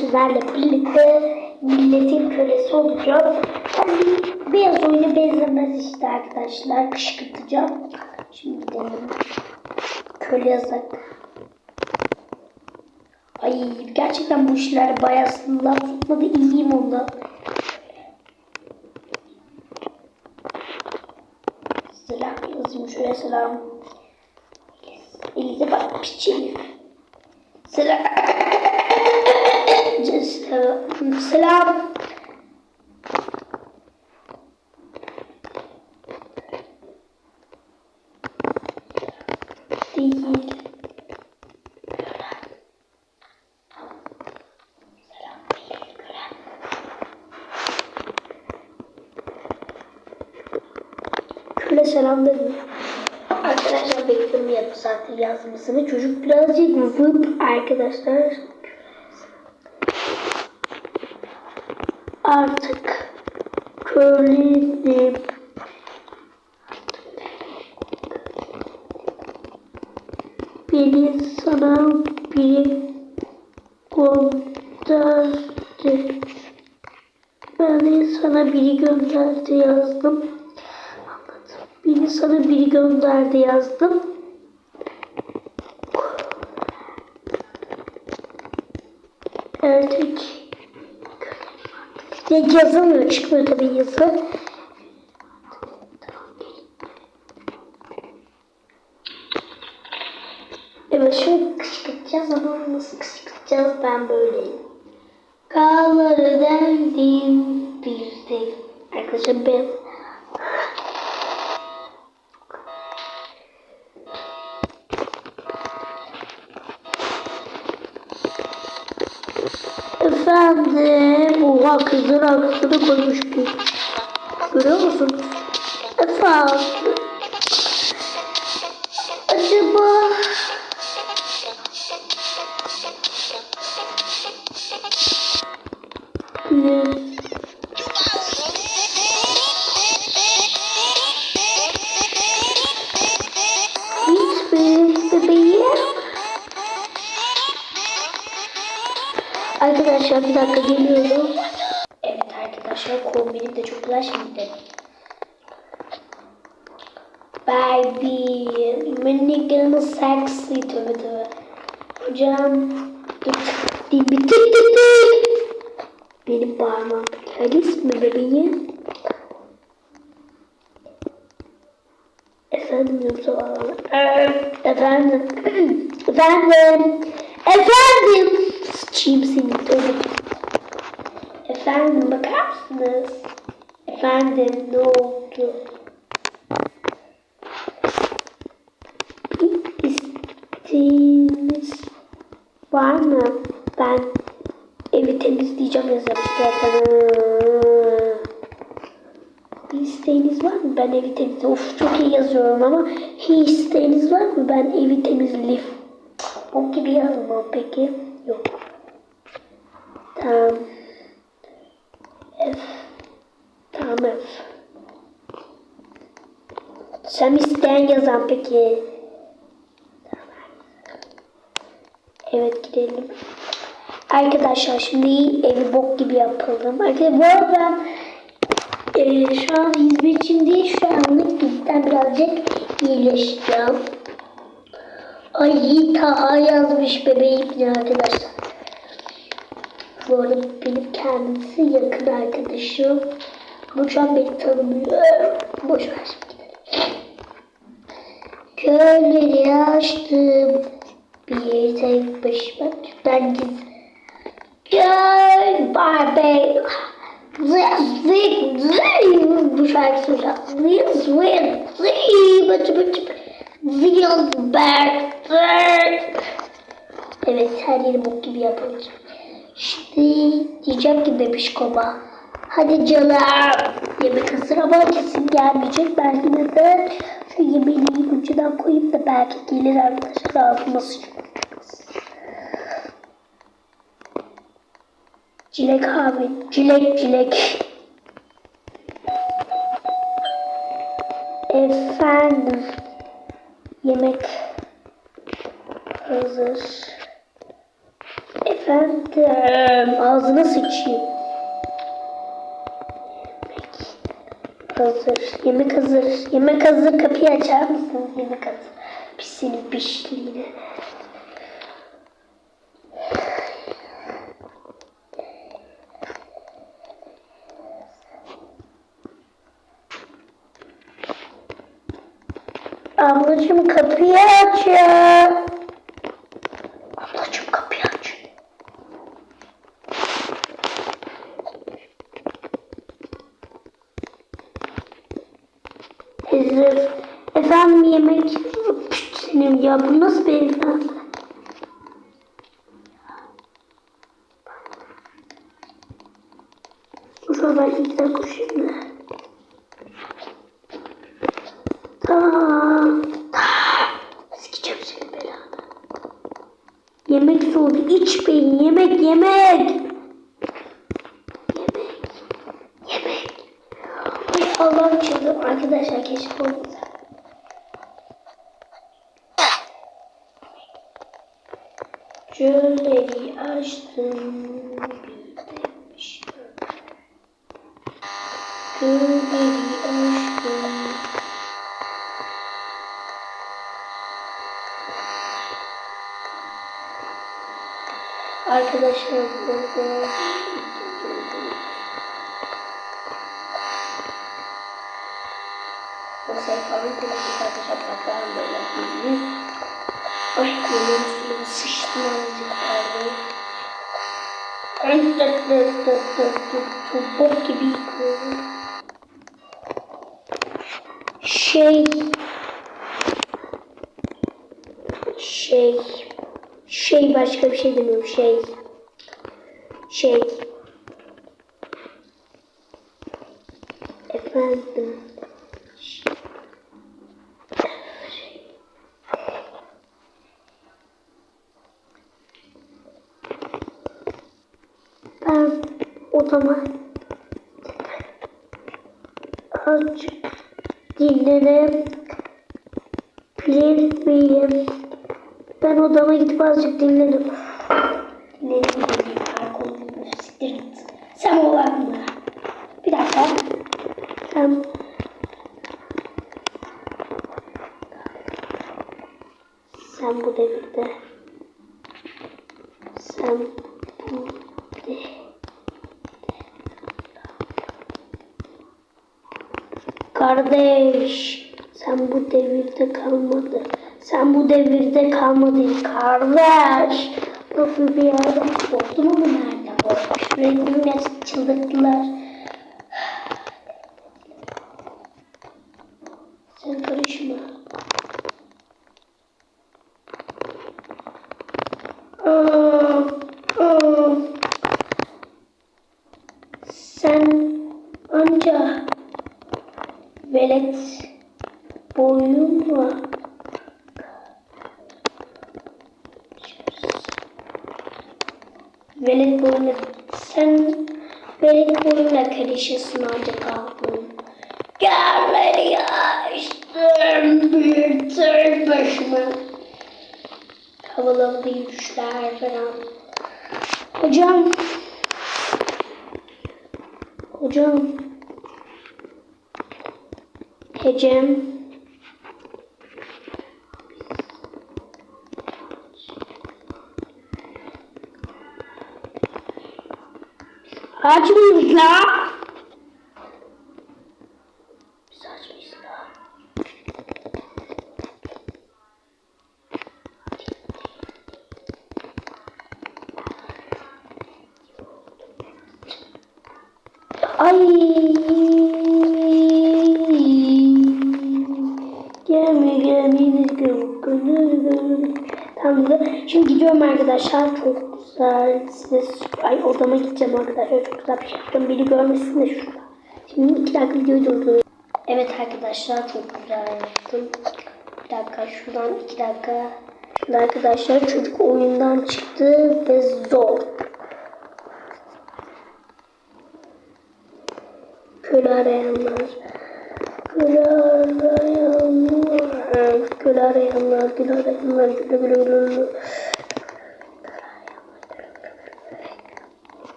sizlerle birlikte milletin kölesi olacağım. Yani beyaz oyuna benzemez işte arkadaşlar. Kışkırtacağım. Şimdi gidelim. Köle yazak. Ay gerçekten bu işler bayağı sınırlar tutmadı. İyiyim onda. Selam yazayım şuraya selam. Elize bak piçi. Selam. Selam. Değil. Köle selam dedim. Arkadaşlar bekliyorum yarım saattir yazmasını. Çocuk birazcık vıp arkadaşlar. Artık kölenim. Beni sana biri gönderdi. Beni sana biri gönderdi yazdım. Beni sana biri gönderdi yazdım. Erkek. Ya yazılmıyor çıkmıyor tabii yazı. Evet şöyle kışkırtacağız ama nasıl kışkırtacağız ben böyleyim. Kağları deldim bir tek. Arkadaşlar ben Kızın arkasına koymuş ki. Görüyor musun? Efendim. Acaba... Ne? Arkadaşlar bir dakika geliyorum. Arkadaşlar. Kombinim de çok güzel şimdi. Baby, minikini sexy. Tabii tabii. Hocam, dik dik dik dik dik. Benim parmağım. Alice mi bebeğim? Efendim yoksa efendim. Efendim. Efendim. Sıçayım seni tövbe efendim bakar mısınız efendim ne oldu isteğiniz var mı ben evi temizleyeceğim yazmıştı bir isteğiniz var mı? Ben evi temizle. Of çok iyi yazıyorum ama hiç isteğiniz var mı? Ben evi temizleyeyim. O gibi yazmam peki. Yok. Tamam. F. F. Sen isteyen yazan peki. Evet gidelim. Arkadaşlar şimdi evi bok gibi yapalım. Arkadaşlar bu arada ben ee, şu an hizmetçim değil, şu anlık bizden birazcık iyileşeceğim. Ay Taha yazmış bebeğim ne arkadaşlar. Bu arada benim kendisi yakın arkadaşım. An beni tanımıyor. Boş ver şimdi. Köyleri açtım. Bir tek başıma. Ben git. Gel Barbie. Zık zık zık bu şarkı söyleyeceğim. Zık zık zık bıçı bıçı zık. Evet her yeri bok gibi yapacağım. Şimdi diyeceğim ki bebişkoma. Hadi canım. Yemek hazır ama kesin gelmeyecek. Belki de şu yemeğini ucundan koyup da belki gelir arkadaşlar. Ağzıma sıçıyor. Çilek abi. Çilek çilek. Efendim. Yemek hazır. Efendim ağzına sıçayım. Hazır. Yemek hazır. Yemek hazır. Kapıyı açar mısınız? Yemek hazır. Pisini pişliğine. Ablacığım kapıyı aç. Hazır. Efendim yemek senin ya bu nasıl bir efendi? Dur ben iki dakika şimdi. Tamam. Sikeceğim seni belanı. Yemek soğudu. İçmeyin. Yemek yemek. Yemek. Yemek. Ay Allah'ım çıldım. Arkadaşlar keşke olmasa. Şöyle açtım. Bir demiş. Şöyle açtım. Arkadaşlar burada Masayı falan kullandık arkadaşlar bakalım böyle yapayım. Ay yemeğin üstüne sıçtım azıcık pardon. Ay tık tık tık gibi yıkıyorum. Şey şey şey başka bir şey demiyorum şey şey efendim ben odama azıcık dinlenip miyim? Ben odama gidip azıcık dinlenim. Dinlenim dinlenim. Alkolüm siktir git. Sen o bakma. Bir dakika. Sen sen bu devirde sen bu de Kardeş, sen bu devirde kalmadı. Sen bu devirde kalmadın kardeş. Nasıl bir yerde korktum ama nerede korkmuş. Rengimle çıldırttılar. Sen karışma. Aa. Velet boyunla sen velet boyunla karışırsın kalkın. Gel ya açtım başıma. Havalı havalı yürüyüşler falan. Hocam. Hocam. Hecem. Aç mıyız la? Biz aç mıyız la? Ay. Gelme gelme Tamam Şimdi gidiyorum arkadaşlar. Çok güzel. Size ay odama gideceğim arkadaşlar. Çok güzel bir şey yaptım. Biri görmesin de şurada. Şimdi iki dakika videoyu durduruyorum. Evet arkadaşlar çok güzel yaptım. Bir dakika şuradan iki dakika. Şimdi arkadaşlar çocuk oyundan çıktı ve zor. Köle arayanlar. Köle arayanlar. Köle arayanlar. Köle arayanlar. Köle köle köle köle.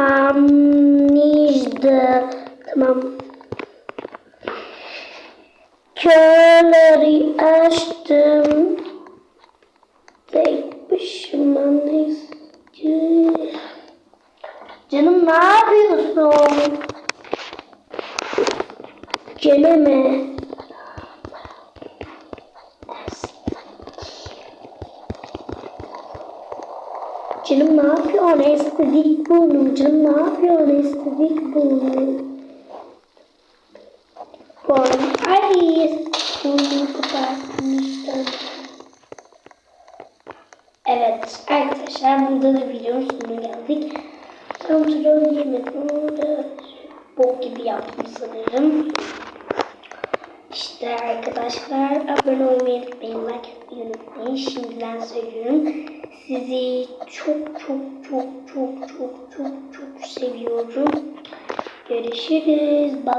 Amnijde. Tamam. Körleri açtım. Tek başıma neyse. Canım ne yapıyorsun? Geleme. Canım ne yapıyor? Estetik burnum. Canım ne yapıyor? Estetik burnum. Burnum. Ay burnum kapatmıştım. Evet arkadaşlar burada da videonun sonuna geldik. Kontrol yemedim. Burada bok gibi yaptım sanırım. İşte arkadaşlar abone olmayı unutmayın, like unutmayın. Şimdiden söylüyorum. Sizi çok çok çok çok çok çok çok seviyorum. Görüşürüz. Bye.